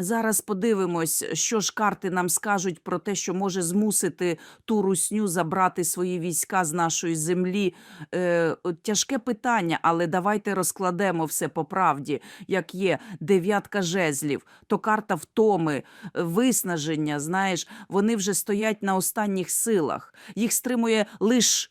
Зараз подивимось, що ж карти нам скажуть про те, що може змусити ту русню забрати свої війська з нашої землі. Е, тяжке питання, але давайте розкладемо все по правді. Як є дев'ятка жезлів, то карта втоми, е, виснаження. Знаєш, вони вже стоять на останніх силах. Їх стримує лише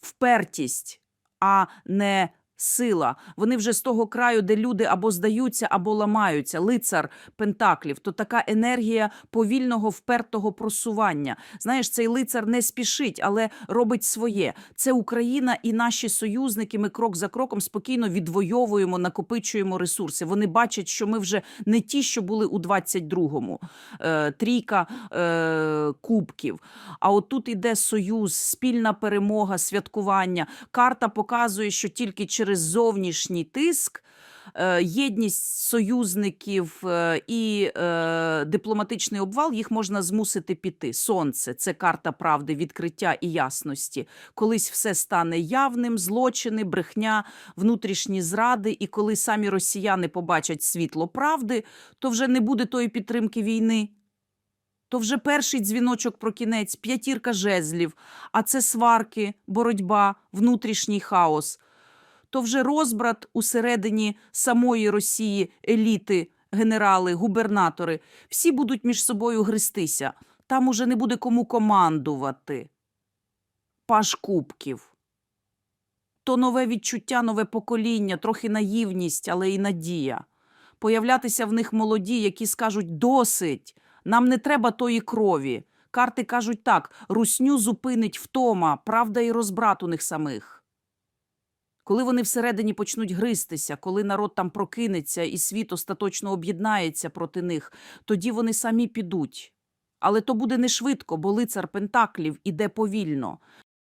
впертість, а не сила. Вони вже з того краю, де люди або здаються, або ламаються. Лицар Пентаклів то така енергія повільного впертого просування. Знаєш, цей лицар не спішить, але робить своє. Це Україна і наші союзники. Ми крок за кроком спокійно відвоюємо, накопичуємо ресурси. Вони бачать, що ми вже не ті, що були у 22-му. Е, трійка е, кубків. А от тут іде союз, спільна перемога, святкування. Карта показує, що тільки через зовнішній тиск. е, Єдність союзників е, і е, дипломатичний обвал їх можна змусити піти. Сонце це карта правди, відкриття і ясності. Колись все стане явним, злочини, брехня, внутрішні зради. І коли самі росіяни побачать світло правди, то вже не буде тої підтримки війни. То вже перший дзвіночок про кінець, п'ятірка жезлів, а це сварки, боротьба, внутрішній хаос. То вже розбрат усередині самої Росії, еліти, генерали, губернатори. Всі будуть між собою гристися. Там уже не буде кому командувати. Паш кубків. То нове відчуття, нове покоління, трохи наївність, але і надія. Появлятися в них молоді, які скажуть досить. Нам не треба тої крові. Карти кажуть так: русню зупинить втома, правда і розбрат у них самих. Коли вони всередині почнуть гристися, коли народ там прокинеться і світ остаточно об'єднається проти них, тоді вони самі підуть. Але то буде не швидко, бо лицар Пентаклів іде повільно.